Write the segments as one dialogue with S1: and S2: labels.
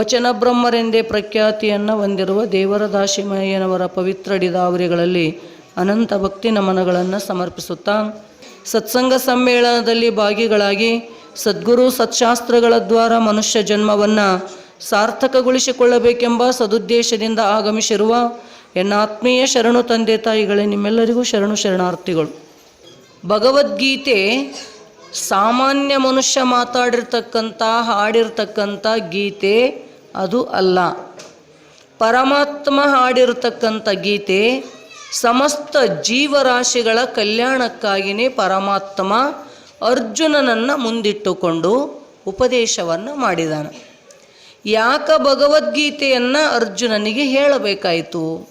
S1: ವಚನ ಬ್ರಹ್ಮರೆಂದೇ ಪ್ರಖ್ಯಾತಿಯನ್ನು ಹೊಂದಿರುವ ದೇವರ ದಾಶಿಮಯ್ಯನವರ ಪವಿತ್ರ ಡಿದಾವರಿಗಳಲ್ಲಿ ಅನಂತ ಭಕ್ತಿ ನಮನಗಳನ್ನು ಸಮರ್ಪಿಸುತ್ತಾ, ಸತ್ಸಂಗ ಸಮ್ಮೇಳನದಲ್ಲಿ ಭಾಗಿಗಳಾಗಿ ಸದ್ಗುರು ಸತ್ಶಾಸ್ತ್ರಗಳ ದ್ವಾರ ಮನುಷ್ಯ ಜನ್ಮವನ್ನು ಸಾರ್ಥಕಗೊಳಿಸಿಕೊಳ್ಳಬೇಕೆಂಬ ಸದುದ್ದೇಶದಿಂದ ಆಗಮಿಸಿರುವ ಎನ್ನ ಆತ್ಮೀಯ ಶರಣು ತಂದೆ ತಾಯಿಗಳೇ, ನಿಮ್ಮೆಲ್ಲರಿಗೂ ಶರಣು ಶರಣಾರ್ಥಿಗಳು. ಭಗವದ್ಗೀತೆ ಸಾಮಾನ್ಯ ಮನುಷ್ಯ ಮಾತಾಡಿರ್ತಕ್ಕಂಥ ಹಾಡಿರ್ತಕ್ಕಂಥ ಗೀತೆ ಅದು ಅಲ್ಲ. ಪರಮಾತ್ಮ ಹಾಡಿರತಕ್ಕಂಥ ಗೀತೆ ಸಮಸ್ತ ಜೀವರಾಶಿಗಳ ಕಲ್ಯಾಣಕ್ಕಾಗಿಯೇ ಪರಮಾತ್ಮ ಅರ್ಜುನನನ್ನು ಮುಂದಿಟ್ಟುಕೊಂಡು ಉಪದೇಶವನ್ನು ಮಾಡಿದಾನೆ. ಯಾಕ ಭಗವದ್ಗೀತೆಯನ್ನು ಅರ್ಜುನನಿಗೆ ಹೇಳಬೇಕಾಯಿತು?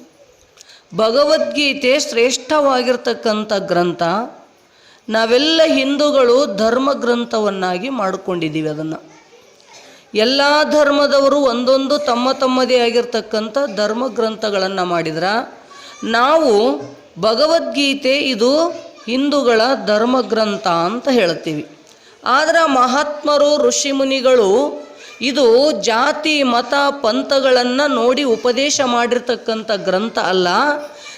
S1: ಭಗವದ್ಗೀತೆ ಶ್ರೇಷ್ಠವಾಗಿರ್ತಕ್ಕಂಥ ಗ್ರಂಥ, ನಾವೆಲ್ಲ ಹಿಂದೂಗಳು ಧರ್ಮ ಗ್ರಂಥವನ್ನಾಗಿ ಮಾಡಿಕೊಂಡಿದ್ದೀವಿ ಅದನ್ನು. ಎಲ್ಲ ಧರ್ಮದವರು ಒಂದೊಂದು ತಮ್ಮ ತಮ್ಮದೇ ಆಗಿರ್ತಕ್ಕಂಥ ಧರ್ಮ ಗ್ರಂಥಗಳನ್ನು ಮಾಡಿದ್ರ, ನಾವು ಭಗವದ್ಗೀತೆ ಇದು ಹಿಂದೂಗಳ ಧರ್ಮ ಗ್ರಂಥ ಅಂತ ಹೇಳ್ತೀವಿ. ಆದರೆ ಮಹಾತ್ಮರು ಋಷಿಮುನಿಗಳು ಇದು ಜಾತಿ, ಮತ, ಪಂಥಗಳನ್ನು ನೋಡಿ ಉಪದೇಶ ಮಾಡಿರ್ತಕ್ಕಂಥ ಗ್ರಂಥ ಅಲ್ಲ.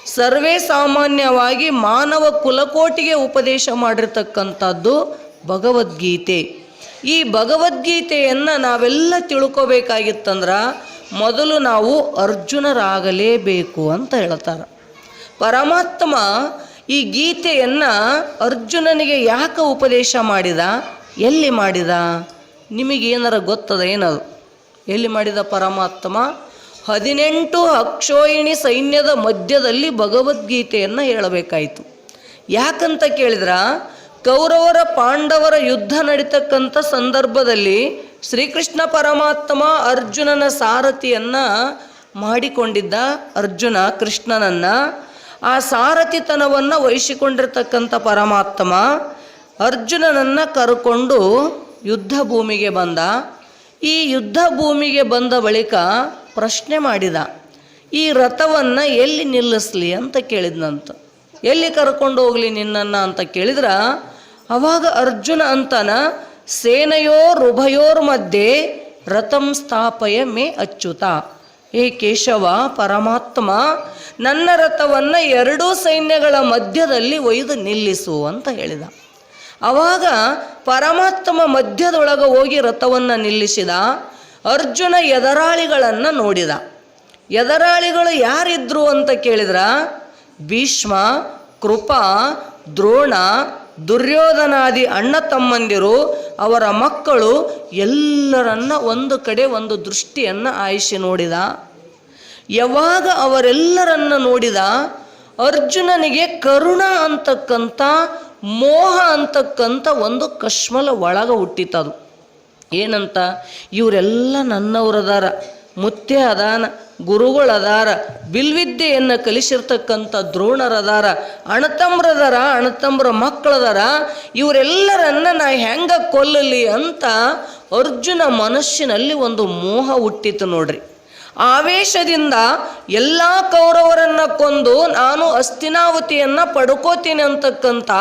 S1: ಸರ್ವೇ ಸಾಮಾನ್ಯವಾಗಿ ಮಾನವ ಕುಲಕೋಟಿಗೆ ಉಪದೇಶ ಮಾಡಿರ್ತಕ್ಕಂಥದ್ದು ಭಗವದ್ಗೀತೆ. ಈ ಭಗವದ್ಗೀತೆಯನ್ನು ನಾವೆಲ್ಲ ತಿಳ್ಕೋಬೇಕಾಗಿತ್ತಂದ್ರೆ ಮೊದಲು ನಾವು ಅರ್ಜುನರಾಗಲೇಬೇಕು ಅಂತ ಹೇಳ್ತಾರೆ. ಪರಮಾತ್ಮ ಈ ಗೀತೆಯನ್ನು ಅರ್ಜುನನಿಗೆ ಯಾಕೆ ಉಪದೇಶ ಮಾಡಿದ? ಎಲ್ಲಿ ಮಾಡಿದ? ನಿಮಗೇನಾರ ಗೊತ್ತದ ಏನದು? ಎಲ್ಲಿ ಮಾಡಿದ ಪರಮಾತ್ಮ? ಹದಿನೆಂಟು ಅಕ್ಷೋಹಿಣಿ ಸೈನ್ಯದ ಮಧ್ಯದಲ್ಲಿ ಭಗವದ್ಗೀತೆಯನ್ನು ಹೇಳಬೇಕಾಯಿತು. ಯಾಕಂತ ಕೇಳಿದ್ರ? ಕೌರವರ ಪಾಂಡವರ ಯುದ್ಧ ನಡೀತಕ್ಕಂಥ ಸಂದರ್ಭದಲ್ಲಿ ಶ್ರೀಕೃಷ್ಣ ಪರಮಾತ್ಮ ಅರ್ಜುನನ ಸಾರಥಿಯನ್ನ ಮಾಡಿಕೊಂಡಿದ್ದ ಅರ್ಜುನ ಕೃಷ್ಣನನ್ನ. ಆ ಸಾರಥಿತನವನ್ನು ವಹಿಸಿಕೊಂಡಿರ್ತಕ್ಕಂಥ ಪರಮಾತ್ಮ ಅರ್ಜುನನನ್ನು ಕರ್ಕೊಂಡು ಯುದ್ಧ ಭೂಮಿಗೆ ಬಂದ. ಈ ಯುದ್ಧ ಭೂಮಿಗೆ ಬಂದ ಬಳಿಕ ಪ್ರಶ್ನೆ ಮಾಡಿದ, ಈ ರಥವನ್ನು ಎಲ್ಲಿ ನಿಲ್ಲಿಸ್ಲಿ? ಅಂತ ಕೇಳಿದ್ನಂತ. ಎಲ್ಲಿ ಕರ್ಕೊಂಡು ಹೋಗಲಿ ನಿನ್ನನ್ನು? ಅಂತ ಕೇಳಿದ್ರ ಅವಾಗ ಅರ್ಜುನ ಅಂತನ ಸೇನೆಯೋರ್ ಉಭಯೋರ್ ಮಧ್ಯೆ ರಥಂ ಸ್ಥಾಪಯ ಮೇ ಅಚ್ಯುತ. ಹೇ ಕೇಶವ, ಪರಮಾತ್ಮ, ನನ್ನ ರಥವನ್ನು ಎರಡೂ ಸೈನ್ಯಗಳ ಮಧ್ಯದಲ್ಲಿ ಒಯ್ದು ನಿಲ್ಲಿಸು ಅಂತ ಹೇಳಿದ. ಅವಾಗ ಪರಮಾತ್ಮ ಮಧ್ಯದೊಳಗೆ ಹೋಗಿ ರಥವನ್ನು ನಿಲ್ಲಿಸಿದ ಅರ್ಜುನ ಎದರಾಳಿಗಳನ್ನು ನೋಡಿದ. ಎದರಾಳಿಗಳು ಯಾರಿದ್ರು ಅಂತ ಕೇಳಿದ್ರ? ಭೀಷ್ಮ, ಕೃಪಾ, ದ್ರೋಣ ದುರ್ಯೋಧನಾದಿ ಅಣ್ಣ ತಮ್ಮಂದಿರು, ಅವರ ಮಕ್ಕಳು ಎಲ್ಲರನ್ನ ಒಂದು ಕಡೆ ಒಂದು ದೃಷ್ಟಿಯನ್ನು ಆಯಿಸಿ ನೋಡಿದ. ಯಾವಾಗ ಅವರೆಲ್ಲರನ್ನ ನೋಡಿದ, ಅರ್ಜುನನಿಗೆ ಕರುಣ ಅಂತಕ್ಕಂಥ, ಮೋಹ ಅಂತಕ್ಕಂಥ ಒಂದು ಕಶ್ಮಲ ಒಳಗ ಹುಟ್ಟಿತದು. ಏನಂತ? ಇವರೆಲ್ಲ ನನ್ನವರದಾರ ಮುತ್ತೆ ಅದಾನ ಗುರುಗಳದಾರ, ಬಿಲ್ವಿದ್ಯೆಯನ್ನು ಕಲಿಸಿರ್ತಕ್ಕಂಥ ದ್ರೋಣರದಾರ, ಅಣತಂಬ್ರದಾರ, ಅಣತಂಬ್ರ ಮಕ್ಕಳದಾರ, ಇವರೆಲ್ಲರನ್ನ ನಾ ಹೆಂಗ ಕೊಲ್ಲಲಿ ಅಂತ ಅರ್ಜುನ ಮನಸ್ಸಿನಲ್ಲಿ ಒಂದು ಮೋಹ ಹುಟ್ಟಿತು ನೋಡ್ರಿ. ಆವೇಶದಿಂದ ಎಲ್ಲ ಕೌರವರನ್ನ ಕೊಂದು ನಾನು ಅಸ್ತಿನಾವತಿಯನ್ನ ಪಡ್ಕೋತೀನಿ ಅಂತಕ್ಕಂಥ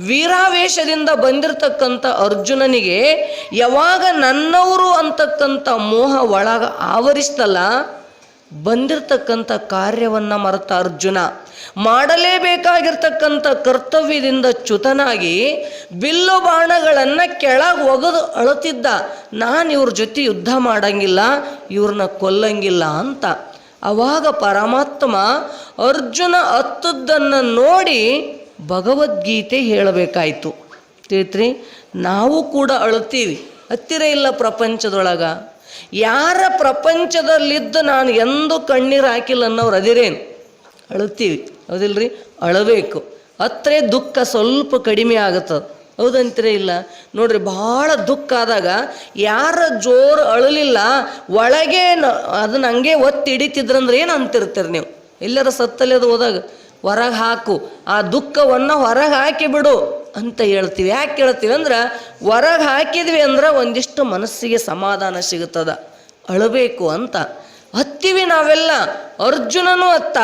S1: ವೀರಾವೇಶದಿಂದ ಬಂದಿರತಕ್ಕಂಥ ಅರ್ಜುನನಿಗೆ ಯಾವಾಗ ನನ್ನವರು ಅಂತಕ್ಕಂಥ ಮೋಹ ಒಳಗೆ ಆವರಿಸ್ತಲ್ಲ ಬಂದಿರತಕ್ಕಂಥ ಕಾರ್ಯವನ್ನು ಮರೆತ ಅರ್ಜುನ, ಮಾಡಲೇಬೇಕಾಗಿರ್ತಕ್ಕಂಥ ಕರ್ತವ್ಯದಿಂದ ಚ್ಯುತನಾಗಿ ಬಿಲ್ಲು ಬಾಣಗಳನ್ನು ಕೆಳಗೆ ಒಗೆದು ಅಳುತ್ತಿದ್ದ, ನಾನು ಇವ್ರ ಜೊತೆ ಯುದ್ಧ ಮಾಡಂಗಿಲ್ಲ, ಇವ್ರನ್ನ ಕೊಲ್ಲಂಗಿಲ್ಲ ಅಂತ. ಅವಾಗ ಪರಮಾತ್ಮ ಅರ್ಜುನ ಹತ್ತದ್ದನ್ನು ನೋಡಿ ಭಗವದ್ಗೀತೆ ಹೇಳಬೇಕಾಯಿತು. ತಿಳಿತ್ರಿ, ನಾವು ಕೂಡ ಅಳುತ್ತೀವಿ. ಹತ್ತಿರ ಇಲ್ಲ ಪ್ರಪಂಚದೊಳಗ. ಯಾರ ಪ್ರಪಂಚದಲ್ಲಿದ್ದು ನಾನು ಎಂದು ಕಣ್ಣೀರು ಹಾಕಿಲ್ಲ ಅನ್ನೋರು ಅದಿರೇನು? ಅಳುತ್ತೀವಿ. ಹೌದಿಲ್ರಿ? ಅಳಬೇಕು. ಅತ್ರ ದುಃಖ ಸ್ವಲ್ಪ ಕಡಿಮೆ ಆಗುತ್ತದೆ ಹೌದಂತೀರ ಇಲ್ಲ? ನೋಡ್ರಿ, ಭಾಳ ದುಃಖ ಆದಾಗ ಯಾರ ಜೋರು ಅಳಲಿಲ್ಲ, ಒಳಗೆ ಅದನ್ನ ಹಂಗೆ ಒತ್ತಿ ಹಿಡಿತಿದ್ರಂದ್ರೆ ಏನು ಅಂತಿರ್ತೀರಿ ನೀವು? ಎಲ್ಲರ ಸತ್ತಲ್ಲಿ ಅದು ಹೋದಾಗ, ಹೊರಗೆ ಹಾಕು. ಆ ದುಃಖವನ್ನು ಹೊರಗೆ ಹಾಕಿ ಬಿಡು. ಅಂತ ಹೇಳ್ತೀವಿ. ಯಾಕೆ ಹೇಳ್ತೀವಿ ಅಂದ್ರೆ ಹೊರಗೆ ಹಾಕಿದ್ವಿ ಅಂದ್ರೆ ಒಂದಿಷ್ಟು ಮನಸ್ಸಿಗೆ ಸಮಾಧಾನ ಸಿಗುತ್ತದ. ಅಳಬೇಕು ಅಂತ. ಹತ್ತಿವಿ ನಾವೆಲ್ಲ. ಅರ್ಜುನನು ಅತ್ತ,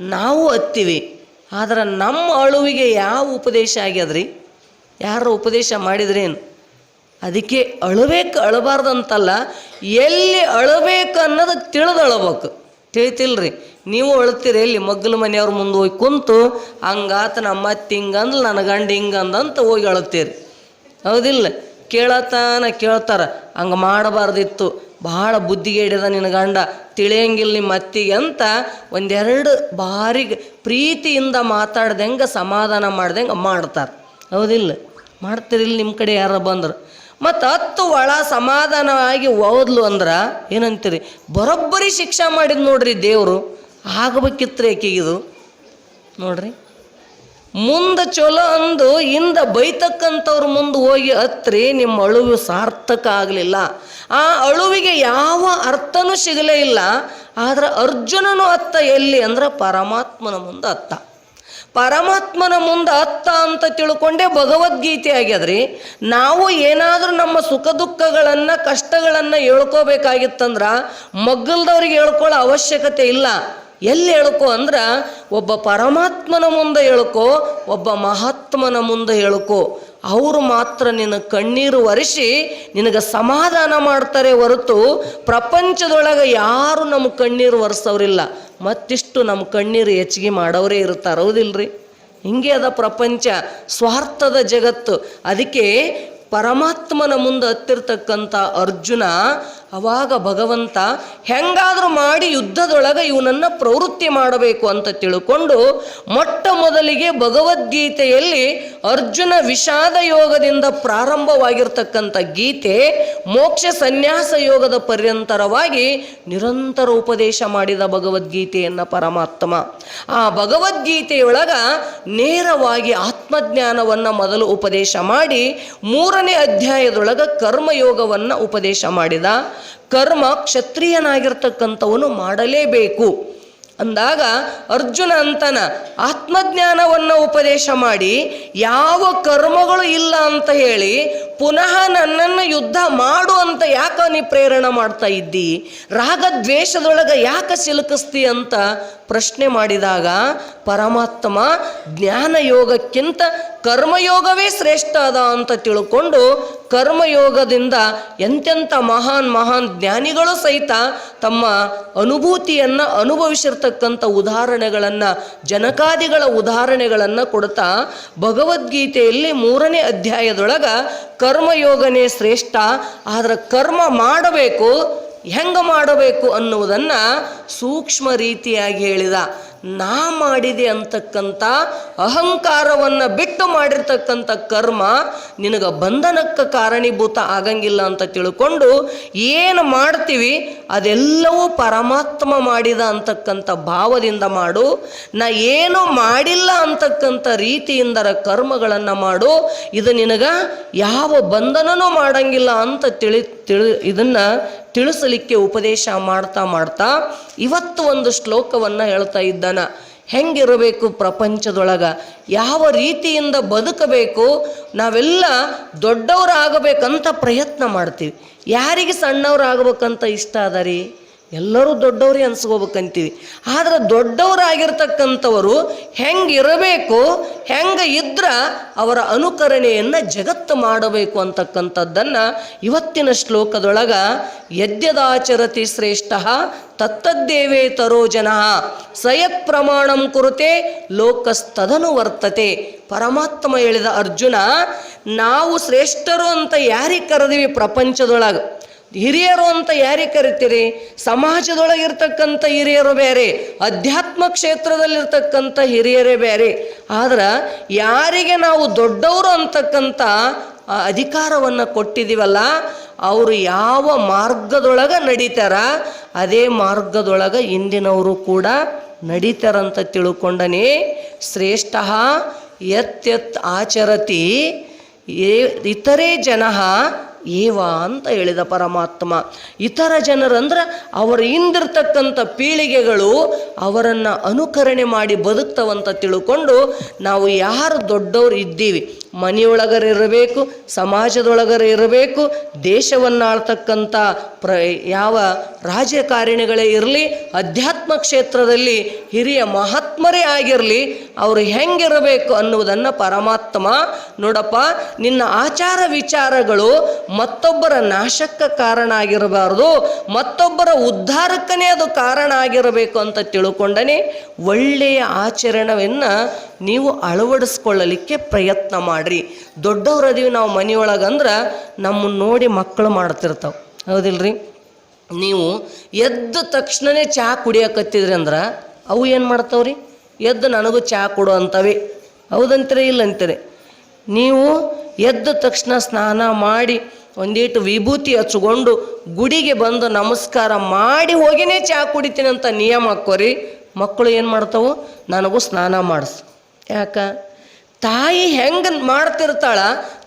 S1: ನಾವು ಹತ್ತಿವಿ. ಆದ್ರೆ ನಮ್ಮ ಅಳುವಿಗೆ ಯಾವ ಉಪದೇಶ ಆಗ್ಯದ್ರಿ? ಯಾರು ಉಪದೇಶ ಮಾಡಿದ್ರೇನು ಅದಕ್ಕೆ ಅಳಬೇಕು ಅಳಬಾರ್ದಂತಲ್ಲ, ಎಲ್ಲಿ ಅಳಬೇಕು ಅನ್ನೋದು ತಿಳಿದು ಅಳಬೇಕು ತಿಳಿತಿಲ್ರಿ. ನೀವು ಅಳ್ತೀರಿ, ಇಲ್ಲಿ ಮಗ್ಗಲ ಮನೆಯವ್ರ ಮುಂದೆ ಹೋಗಿ ಕುಂತು, ಹಂಗಾತ ನಮ್ಮ ಅತ್ತೆ ಹಿಂಗಂದ್ಲು, ನನ್ನ ಗಂಡ ಹಿಂಗಂದಂತ ಹೋಗಿ ಅಳ್ತೀರಿ. ಹೌದಿಲ್ಲ? ಕೇಳತಾನ ಕೇಳ್ತಾರ. ಹಂಗೆ ಮಾಡಬಾರ್ದಿತ್ತು. ಭಾಳ ಬುದ್ಧಿಗೆ ಹಿಡಿದ ನಿನ್ನ ಗಂಡ. ತಿಳಿಯಂಗಿಲ್ಲ ನಿಮ್ಮ ಅತ್ತಿಗೆ ಅಂತ ಒಂದೆರಡು ಬಾರಿ ಪ್ರೀತಿಯಿಂದ ಮಾತಾಡ್ದಂಗೆ, ಸಮಾಧಾನ ಮಾಡ್ದಂಗೆ ಮಾಡ್ತಾರೆ. ಹೌದಿಲ್ಲ? ಮಾಡ್ತಿರಿಲ್ಲ ನಿಮ್ಮ ಕಡೆ ಯಾರ ಬಂದರು. ಮತ್ತು ಹತ್ತು ಒಳ ಸಮಾಧಾನವಾಗಿ ಓದ್ಲು ಅಂದ್ರೆ, ಏನಂತೀರಿ? ಬರೋಬ್ಬರಿ ಶಿಕ್ಷೆ ಮಾಡಿದ್ ನೋಡ್ರಿ ದೇವರು. ಆಗಬೇಕಿತ್ತು ಇದು? ನೋಡ್ರಿ. ಮುಂದೆ ಚಲೋ ಅಂದು ಹಿಂದ ಬೈತಕ್ಕಂಥವ್ರ ಮುಂದೆ ಹೋಗಿ ಹತ್ರಿ, ನಿಮ್ಮ ಅಳುವು ಸಾರ್ಥಕ ಆಗಲಿಲ್ಲ. ಆ ಅಳುವಿಗೆ ಯಾವ ಅರ್ಥನೂ ಸಿಗಲೇ ಇಲ್ಲ. ಆದ್ರೆ ಅರ್ಜುನನು ಅತ್ತ ಎಲ್ಲಿ ಅಂದ್ರೆ ಪರಮಾತ್ಮನ ಮುಂದೆ ಅತ್ತ. ಪರಮಾತ್ಮನ ಮುಂದೆ ಅತ್ತ ಅಂತ ತಿಳ್ಕೊಂಡೇ ಭಗವದ್ಗೀತೆ ಆಗ್ಯದ್ರಿ. ನಾವು ಏನಾದರೂ ನಮ್ಮ ಸುಖ ದುಃಖಗಳನ್ನು, ಕಷ್ಟಗಳನ್ನು ಹೇಳ್ಕೋಬೇಕಾಗಿತ್ತಂದ್ರೆ ಮಗ್ಗಲ್ದವ್ರಿಗೆ ಹೇಳ್ಕೊಳ್ಳೋ ಅವಶ್ಯಕತೆ ಇಲ್ಲ. ಎಲ್ಲಿ ಹೇಳ್ಕೋ ಅಂದ್ರೆ ಒಬ್ಬ ಪರಮಾತ್ಮನ ಮುಂದೆ ಹೇಳ್ಕೋ, ಒಬ್ಬ ಮಹಾತ್ಮನ ಮುಂದೆ ಹೇಳ್ಕೋ. ಅವರು ಮಾತ್ರ ನಿನ್ನ ಕಣ್ಣೀರು ಒರೆಸಿ ನಿನಗೆ ಸಮಾಧಾನ ಮಾಡ್ತಾರೆ ಹೊರತು ಪ್ರಪಂಚದೊಳಗೆ ಯಾರು ನಮ್ಮ ಕಣ್ಣೀರು ಒರೆಸೋರಿಲ್ಲ ಮತ್ತಿಷ್ಟು ನಮ್ಮ ಕಣ್ಣೀರು ಹೆಚ್ಚಿಗೆ ಮಾಡೋರೇ ಇರ್ತಾರೆ, ಹೌದಿಲ್ರಿ? ಹಿಂಗೆ ಅದ ಪ್ರಪಂಚ, ಸ್ವಾರ್ಥದ ಜಗತ್ತು. ಅದಕ್ಕೆ ಪರಮಾತ್ಮನ ಮುಂದೆ ಹತ್ತಿರ್ತಕ್ಕಂಥ ಅರ್ಜುನ, ಅವಾಗ ಭಗವಂತ ಹೆಂಗಾದರೂ ಮಾಡಿ ಯುದ್ಧದೊಳಗೆ ಇವನನ್ನು ಪ್ರವೃತ್ತಿ ಮಾಡಬೇಕು ಅಂತ ತಿಳ್ಕೊಂಡು ಮೊಟ್ಟ ಮೊದಲಿಗೆ ಭಗವದ್ಗೀತೆಯಲ್ಲಿ ಅರ್ಜುನ ವಿಷಾದ ಯೋಗದಿಂದ ಪ್ರಾರಂಭವಾಗಿರ್ತಕ್ಕಂಥ ಗೀತೆ ಮೋಕ್ಷ ಸನ್ಯಾಸ ಯೋಗದ ಪರ್ಯಂತರವಾಗಿ ನಿರಂತರ ಉಪದೇಶ ಮಾಡಿದ ಭಗವದ್ಗೀತೆಯನ್ನು ಪರಮಾತ್ಮ. ಆ ಭಗವದ್ಗೀತೆಯೊಳಗ ನೇರವಾಗಿ ಆತ್ಮಜ್ಞಾನವನ್ನು ಮೊದಲು ಉಪದೇಶ ಮಾಡಿ ಮೂರನೇ ಅಧ್ಯಾಯದೊಳಗ ಕರ್ಮಯೋಗವನ್ನು ಉಪದೇಶ ಮಾಡಿದ. ಕರ್ಮ ಕ್ಷತ್ರಿಯನಾಗಿರ್ತಕ್ಕಂಥವನು ಮಾಡಲೇಬೇಕು. ಅಂದಾಗ ಅರ್ಜುನ ಅಂತನ ಆತ್ಮಜ್ಞಾನವನ್ನು ಉಪದೇಶ ಮಾಡಿ, ಯಾವ ಕರ್ಮಗಳು ಇಲ್ಲ ಅಂತ ಹೇಳಿ, ಪುನಃ ನನ್ನನ್ನು ಯುದ್ಧ ಮಾಡು ಅಂತ ಯಾಕ ನೀ ಪ್ರೇರಣೆ ಮಾಡ್ತಾ ಇದ್ದಿ? ರಾಗದ್ವೇಷದೊಳಗೆ ಯಾಕೆ ಸಿಲುಕಿಸ್ತಿ ಅಂತ ಪ್ರಶ್ನೆ ಮಾಡಿದಾಗ, ಪರಮಾತ್ಮ ಜ್ಞಾನ ಯೋಗಕ್ಕಿಂತ ಕರ್ಮಯೋಗವೇ ಶ್ರೇಷ್ಠ ಅದ ಅಂತ ತಿಳ್ಕೊಂಡು ಕರ್ಮಯೋಗದಿಂದ ಎಂತೆಂಥ ಮಹಾನ್ ಮಹಾನ್ ಜ್ಞಾನಿಗಳು ಸಹಿತ ತಮ್ಮ ಅನುಭೂತಿಯನ್ನು ಅನುಭವಿಸಿರ್ತಕ್ಕಂಥ ಉದಾಹರಣೆಗಳನ್ನು, ಜನಕಾದಿಗಳ ಉದಾಹರಣೆಗಳನ್ನು ಕೊಡ್ತಾ ಭಗವದ್ಗೀತೆಯಲ್ಲಿ ಮೂರನೇ ಅಧ್ಯಾಯದೊಳಗ ಕರ್ಮಯೋಗನೇ ಶ್ರೇಷ್ಠ, ಆದರೆ ಕರ್ಮ ಮಾಡಬೇಕು, ಹೆಂಗೆ ಮಾಡಬೇಕು ಅನ್ನುವುದನ್ನು ಸೂಕ್ಷ್ಮ ರೀತಿಯಾಗಿ ಹೇಳಿದ. ನಾ ಮಾಡಿದೆ ಅಂತಕ್ಕಂಥ ಅಹಂಕಾರವನ್ನು ಬಿಟ್ಟು ಮಾಡಿರ್ತಕ್ಕಂಥ ಕರ್ಮ ನಿನಗೆ ಬಂಧನಕ್ಕೆ ಕಾರಣೀಭೂತ ಆಗಂಗಿಲ್ಲ ಅಂತ ತಿಳ್ಕೊಂಡು ಏನು ಮಾಡ್ತೀವಿ ಅದೆಲ್ಲವೂ ಪರಮಾತ್ಮ ಮಾಡಿದ ಅಂತಕ್ಕಂಥ ಭಾವದಿಂದ ಮಾಡು. ನಾ ಏನು ಮಾಡಿಲ್ಲ ಅಂತಕ್ಕಂಥ ರೀತಿಯಿಂದರ ಕರ್ಮಗಳನ್ನು ಮಾಡು. ಇದು ನಿನಗೆ ಯಾವ ಬಂಧನನೂ ಮಾಡಂಗಿಲ್ಲ ಅಂತ ತಿಳಿ ತಿಳಿ, ಇದನ್ನು ತಿಳಿಸಲಿಕ್ಕೆ ಉಪದೇಶ ಮಾಡ್ತಾ ಮಾಡ್ತಾ ಇವತ್ತು ಒಂದು ಶ್ಲೋಕವನ್ನು ಹೇಳ್ತಾ ಇದ್ದಾನ. ಹೆಂಗಿರಬೇಕು ಪ್ರಪಂಚದೊಳಗ? ಯಾವ ರೀತಿಯಿಂದ ಬದುಕಬೇಕು? ನಾವೆಲ್ಲ ದೊಡ್ಡವರಾಗಬೇಕಂತ ಪ್ರಯತ್ನ ಮಾಡ್ತೀವಿ. ಯಾರಿಗೆ ಸಣ್ಣವರಾಗಬೇಕಂತ ಇಷ್ಟ ಅದರಿ ಎಲ್ಲರೂ ದೊಡ್ಡವ್ರಿ ಅನ್ಸ್ಕೋಬೇಕಂತೀವಿ. ಆದ್ರೆ ದೊಡ್ಡವರಾಗಿರ್ತಕ್ಕಂಥವರು ಹೆಂಗಿರಬೇಕು ಹೆಂಗೆ ಇದ್ರ ಅವರ ಅನುಕರಣೆಯನ್ನು ಜಗತ್ತು ಮಾಡಬೇಕು ಅಂತಕ್ಕಂಥದ್ದನ್ನು ಇವತ್ತಿನ ಶ್ಲೋಕದೊಳಗ ಯದ್ಯದಾಚರತಿ ಶ್ರೇಷ್ಠ ತತ್ತದ್ದೇವೇ ತರೋ ಜನ ಸಯತ್ ಪ್ರಮಾಣಂ ಕುರುತೆ ಲೋಕಸ್ತದನು ವರ್ತತೆ. ಪರಮಾತ್ಮ ಹೇಳಿದ ಅರ್ಜುನ, ನಾವು ಶ್ರೇಷ್ಠರು ಅಂತ ಯಾರಿಗೆ ಕರೆದಿವಿ ಪ್ರಪಂಚದೊಳಗೆ? ಹಿರಿಯರು ಅಂತ ಯಾರಿಗೆ ಕರಿತೀರಿ? ಸಮಾಜದೊಳಗಿರ್ತಕ್ಕಂಥ ಹಿರಿಯರು ಬೇರೆ, ಅಧ್ಯಾತ್ಮ ಕ್ಷೇತ್ರದಲ್ಲಿರ್ತಕ್ಕಂಥ ಹಿರಿಯರೇ ಬೇರೆ. ಆದ್ರೆ ಯಾರಿಗೆ ನಾವು ದೊಡ್ಡವರು ಅಂತಕ್ಕಂಥ ಅಧಿಕಾರವನ್ನು ಕೊಟ್ಟಿದ್ದೀವಲ್ಲ ಅವರು ಯಾವ ಮಾರ್ಗದೊಳಗೆ ನಡೀತಾರ, ಅದೇ ಮಾರ್ಗದೊಳಗೆ ಇಂದಿನವರು ಕೂಡ ನಡೀತಾರಂತ ತಿಳ್ಕೊಂಡನೇ ಶ್ರೇಷ್ಠ ಎತ್ ಆಚರತಿ ಇತರೇ ಜನ ಏವ ಅಂತ ಹೇಳಿದ ಪರಮಾತ್ಮ. ಇತರ ಜನರಂದ್ರೆ ಅವರ ಹಿಂದಿರ್ತಕ್ಕಂಥ ಪೀಳಿಗೆಗಳು ಅವರನ್ನು ಅನುಕರಣೆ ಮಾಡಿ ಬದುಕ್ತವಂತ ತಿಳ್ಕೊಂಡು ನಾವು ಯಾರು ದೊಡ್ಡವರು ಇದ್ದೀವಿ. ಮನೆಯೊಳಗರ ಇರಬೇಕು, ಸಮಾಜದೊಳಗರ ಇರಬೇಕು ದೇಶವನ್ನು ಆಳ್ತಕ್ಕಂಥ ಪ್ರ, ಯಾವ ರಾಜಕಾರಣಿಗಳೇ ಇರಲಿ, ಅಧ್ಯಾತ್ಮ ಕ್ಷೇತ್ರದಲ್ಲಿ ಹಿರಿಯ ಮಹಾತ್ಮರೇ ಆಗಿರಲಿ, ಅವರು ಹೆಂಗಿರಬೇಕು ಅನ್ನುವುದನ್ನು ಪರಮಾತ್ಮ, ನೋಡಪ್ಪ, ನಿನ್ನ ಆಚಾರ ವಿಚಾರಗಳು ಮತ್ತೊಬ್ಬರ ನಾಶಕ್ಕೆ ಕಾರಣ ಆಗಿರಬಾರ್ದು, ಮತ್ತೊಬ್ಬರ ಉದ್ಧಾರಕ್ಕನೇ ಅದು ಕಾರಣ ಆಗಿರಬೇಕು ಅಂತ ತಿಳ್ಕೊಂಡನೆ ಒಳ್ಳೆಯ ಆಚರಣೆಯನ್ನು ನೀವು ಅಳವಡಿಸ್ಕೊಳ್ಳಲಿಕ್ಕೆ ಪ್ರಯತ್ನ ಮಾಡ್ರಿ. ದೊಡ್ಡವ್ರದೀವಿ ನಾವು ಮನೆಯೊಳಗಂದ್ರೆ ನಮ್ಮನ್ನು ನೋಡಿ ಮಕ್ಕಳು ಮಾಡ್ತಿರ್ತಾವೆ. ಹೌದಿಲ್ರಿ? ನೀವು ಎದ್ದ ತಕ್ಷಣವೇ ಚಹಾ ಕುಡಿಯಕತ್ತಿದ್ರಿ ಅಂದ್ರೆ ಅವು ಏನು ಮಾಡ್ತಾವ್ರಿ? ಎದ್ದು ನನಗೂ ಚಹಾ ಕೊಡು ಅಂತವೆ. ಹೌದಂತೀರಿ ಇಲ್ಲ ಅಂತೀರಿ ನೀವು ಎದ್ದ ತಕ್ಷಣ ಸ್ನಾನ ಮಾಡಿ ಒಂದೀಟು ವಿಭೂತಿ ಹಚ್ಕೊಂಡು ಗುಡಿಗೆ ಬಂದು ನಮಸ್ಕಾರ ಮಾಡಿ ಹೋಗಿನೇ ಚಹಾ ಕುಡಿತೀನಿ ಅಂತ ನಿಯಮ ಹಾಕೋರಿ ಮಕ್ಕಳು ಏನು ಮಾಡ್ತಾವು? ನನಗೂ ಸ್ನಾನ ಮಾಡಿಸು. ಯಾಕ? ತಾಯಿ ಹೆಂಗೆ ಮಾಡ್ತಿರ್ತಾಳ,